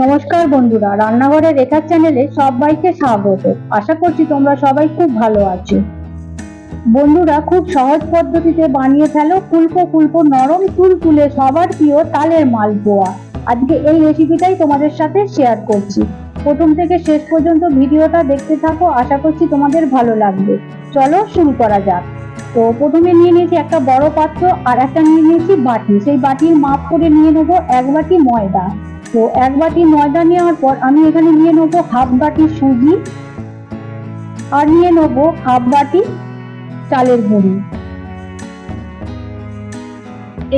নমস্কার বন্ধুরা রান্নাঘরে রেখার চ্যানেলে সবাইকে স্বাগত। আশা করছি তোমরা সবাই খুব ভালো আছো। বন্ধুরা, খুব সহজ পদ্ধতিতে বানিয়ে ফেলো ফুলকো ফুলকো নরম তুলতুলে সবার প্রিয় তালের মালপোয়া। আজকে এই রেসিপিটাই তোমাদের সাথে শেয়ার করছি। প্রথম থেকে শেষ পর্যন্ত ভিডিওটা দেখতে থাকো, আশা করছি তোমাদের ভালো লাগবে। চলো শুরু করা যাক। তো প্রথমে নিয়ে নিয়েছি একটা বড় পাত্র আর একটা নিয়ে নিয়েছি বাটি। সেই বাটির মাপ করে নিয়ে নেব এক বাটি ময়দা। তো এক বাটি ময়দা নেওয়ার পর আমি এখানে নিয়ে নেব হাফ বাটি সুজি আর নিয়ে নেব হাফ বাটি চালের গুঁড়ি।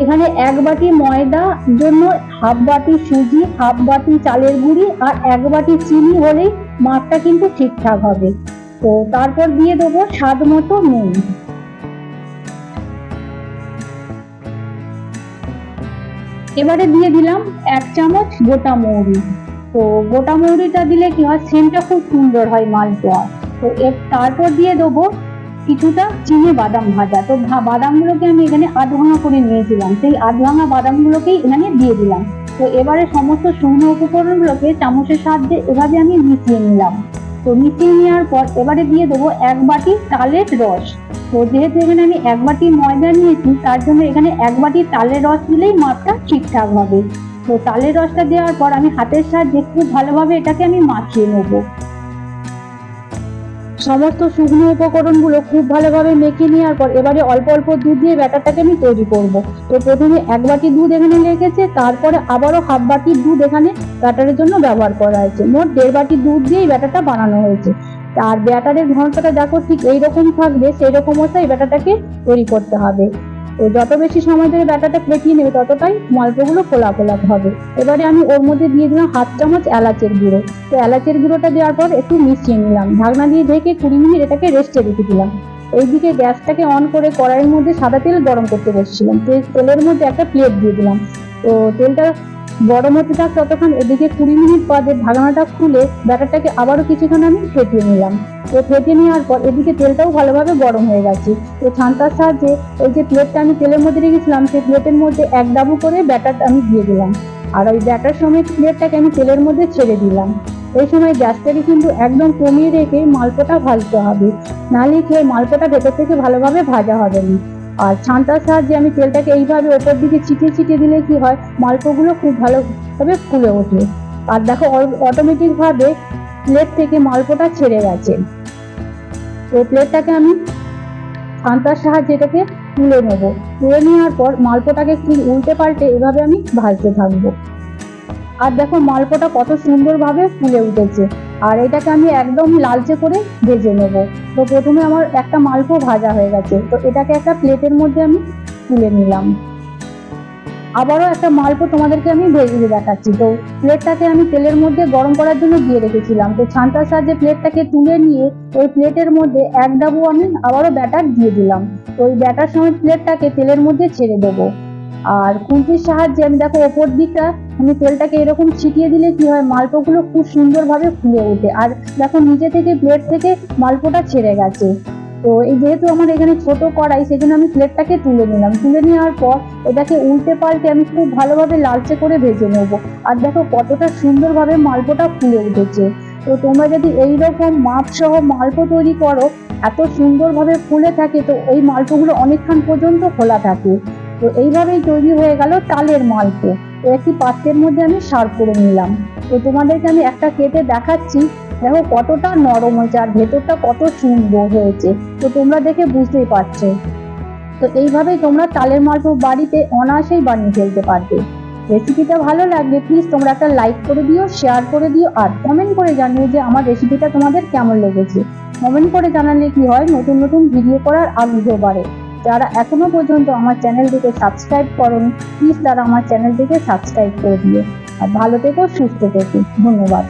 এখানে এক বাটি ময়দা জন্য হাফ বাটি সুজি, হাফ বাটি চালের গুঁড়ি আর এক বাটি চিনি হলেই মাপটা কিন্তু ঠিকঠাক হবে। তো তারপর দিয়ে দেবো স্বাদ মতো নুন। এবারে দিয়ে দিলাম এক চামচ গোটা মৌরি। তো গোটা মৌরিটা দিলে কি হয় সেন্টটা খুব সুন্দর হয় মালপোয়া তো এর তারপর দিয়ে দেবো কিছুটা চিনে বাদাম ভাজা। তো বাদামগুলোকে আমি এখানে আধ ভাঙা করে নিয়েছিলাম। সেই আধ ভাঙা বাদামগুলোকেই এখানে দিয়ে দিলাম। তো এবারে সমস্ত শুকনো উপকরণগুলোকে চামচের সাহায্যে এভাবে আমি মিশিয়ে নিলাম। তো মিশিয়ে নেওয়ার পর এবারে দিয়ে দেবো এক বাটি তালের রস। তো যেহেতু এখানে আমি এক বাটি ময়দা নিয়েছি, তার জন্য এখানে এক বাটি তালের রস দিলেই মাপটা ঠিকঠাক হবে। তো তালের রসটা দেওয়ার পর আমি হাতের সাহায্যে খুব ভালোভাবে এটাকে আমি মাখিয়ে নেব। সমস্ত শুকনো উপকরণগুলো খুব ভালোভাবে মেখে নেওয়ার পর এবারে অল্প অল্প দুধ দিয়ে ব্যাটারটাকে আমি তৈরি করব। তো প্রথমে এক বাটি দুধ এখানে লেগেছে তারপরে আবারও হাফ বাটি দুধ এখানে ব্যাটারের জন্য ব্যবহার করা হয়েছে। মোট দেড় বাটি দুধ দিয়েই ব্যাটারটা বানানো হয়েছে। আর ব্যাটারের ঘনটাটা দেখো ঠিক এইরকম থাকবে সেই রকম অবস্থায় ব্যাটারটাকে তৈরি করতে হবে। তো যত বেশি সময় ধরে ব্যাটারটা ফেটিয়ে নেবে, ততটাই মালপোগুলো ফোলা ফোলা হবে। এবারে আমি ওর মধ্যে দিয়ে দিলাম হাফ চামচ এলাচের গুঁড়ো। তো এলাচের গুঁড়োটা দেওয়ার পর একটু মিশিয়ে নিলাম। ঢাকনা দিয়ে ঢেকে কুড়ি মিনিট এটাকে রেস্টে রেখে দিলাম। এইদিকে গ্যাসটাকে অন করে কড়াইয়ের মধ্যে সাদা তেল গরম করতে বসছিলাম। তেলের মধ্যে একটা প্লেট দিয়ে দিলাম। তো তেলটা গরম হতে থাক ততক্ষণ এদিকে কুড়ি মিনিট বাদে ঢাকনাটা খুলে ব্যাটারটাকে আবারও কিছুক্ষণ আমি ফেটিয়ে নিলাম। তো ফেটিয়ে নেওয়ার পর এদিকে তেলটাও ভালোভাবে গরম হয়ে গেছে। তো ছানটার সাহায্যে ওই যে প্লেটটা আমি তেলের মধ্যে রেখেছিলাম, সেই প্লেটের মধ্যে এক ডাবু করে ব্যাটারটা আমি দিয়ে দিলাম। আর ওই ব্যাটার সমেত প্লেটটাকে আমি তেলের মধ্যে ছেড়ে দিলাম। এই সময় গ্যাসটাকে কিন্তু একদম কমিয়ে রেখে মালপোটা ভাজতে হবে। নাহলে কি মালপোটা ভেতর থেকে ভালোভাবে ভাজা হবে না। আর ছান্তার সাহায্যে আমি তেলটাকে এইভাবে ওপর দিকে ছিটিয়ে ছিটিয়ে দিলে কি হয়? মালপোগুলো খুব ভালোভাবে ফুলে ওঠে। আর দেখো অটোমেটিক ভাবে প্লেট থেকে মালপোটা ছেড়ে গেছে। তো প্লেটটাকে আমি ছান্তার সাহায্যে এটাকে তুলে নেব। তুলে নেওয়ার পর মালপোটাকে একটু উল্টে পাল্টে এভাবে আমি ভাজতে থাকব। আর দেখো, মালপোটা কত সুন্দরভাবে ফুলে উঠেছে। আর এটাকে আমি একদম লালচে করে ভেজে নেব। তো প্রথমে আমার একটা মালপো ভাজা হয়ে গেছে। তো এটাকে একটা প্লেটের মধ্যে আমি তুলে নিলাম। আবারও একটা মালপো তোমাদেরকে আমি ভেজে দেখাচ্ছি। তো প্লেটটাকে আমি তেলের মধ্যে গরম করার জন্য দিয়ে রেখেছিলাম। তো ছান্তার সাহায্যে প্লেটটাকে তুলে নিয়ে ওই প্লেটের মধ্যে এক ডাবু আমি আবারও ব্যাটার দিয়ে দিলাম। তো ওই ব্যাটার সময় প্লেটটাকে তেলের মধ্যে ছেড়ে দেবো। আর খুন্তির সাহায্যে আমি দেখো ওপর দিকটা, আমি তেলটাকে এরকম ছিটিয়ে দিলে কি হয়, মালপোগুলো খুব সুন্দরভাবে ফুলে ওঠে। আর দেখো নিচে থেকে প্লেট থেকে মালপোটা ছেড়ে গেছে। তো এই যেহেতু আমার এখানে ছোট কড়াই সেই আমি প্লেটটাকে তুলে নিলাম। তুলে নেওয়ার পর এটাকে উল্টে পাল্টে আমি খুব ভালোভাবে লালচে করে ভেজে নেব। আর দেখো কতটা সুন্দরভাবে মালপোটা ফুলে উঠেছে। তো তোমরা যদি এইরকম মাপ সহ মালপো তৈরি করো, এত সুন্দরভাবে ফুলে থাকে, তো এই মালপোগুলো অনেকক্ষণ পর্যন্ত খোলা থাকে। তো এইভাবেই তৈরি হয়ে গেল তালের মালপো। তো একটি পাত্রের মধ্যে আমি সার্ভ করে নিলাম। তো তোমাদেরকে আমি একটা কেটে দেখাচ্ছি। দেখো কতটা নরম হয়েছে আর ভেতরটা কত সুন্দর হয়েছে। তো তোমরা দেখে বুঝতেই পারছ। তো এইভাবেই তোমরা তালের মালপো বাড়িতে অনায়াসেই বানিয়ে ফেলতে পারবে। রেসিপিটা ভালো লাগলে প্লিজ তোমরা একটা লাইক করে দিও শেয়ার করে দিও, আর কমেন্ট করে জানিও যে আমার রেসিপিটা তোমাদের কেমন লেগেছে। কমেন্ট করে জানালে কি হয়, নতুন নতুন ভিডিও করার আগ্রহ বাড়ে। যারা এখনও পর্যন্ত আমার চ্যানেলটিকে সাবস্ক্রাইব করেন প্লিজ তারা আমার চ্যানেলটিকে সাবস্ক্রাইব করে দিও। আর ভালো থেকো, সুস্থ থেকো। ধন্যবাদ।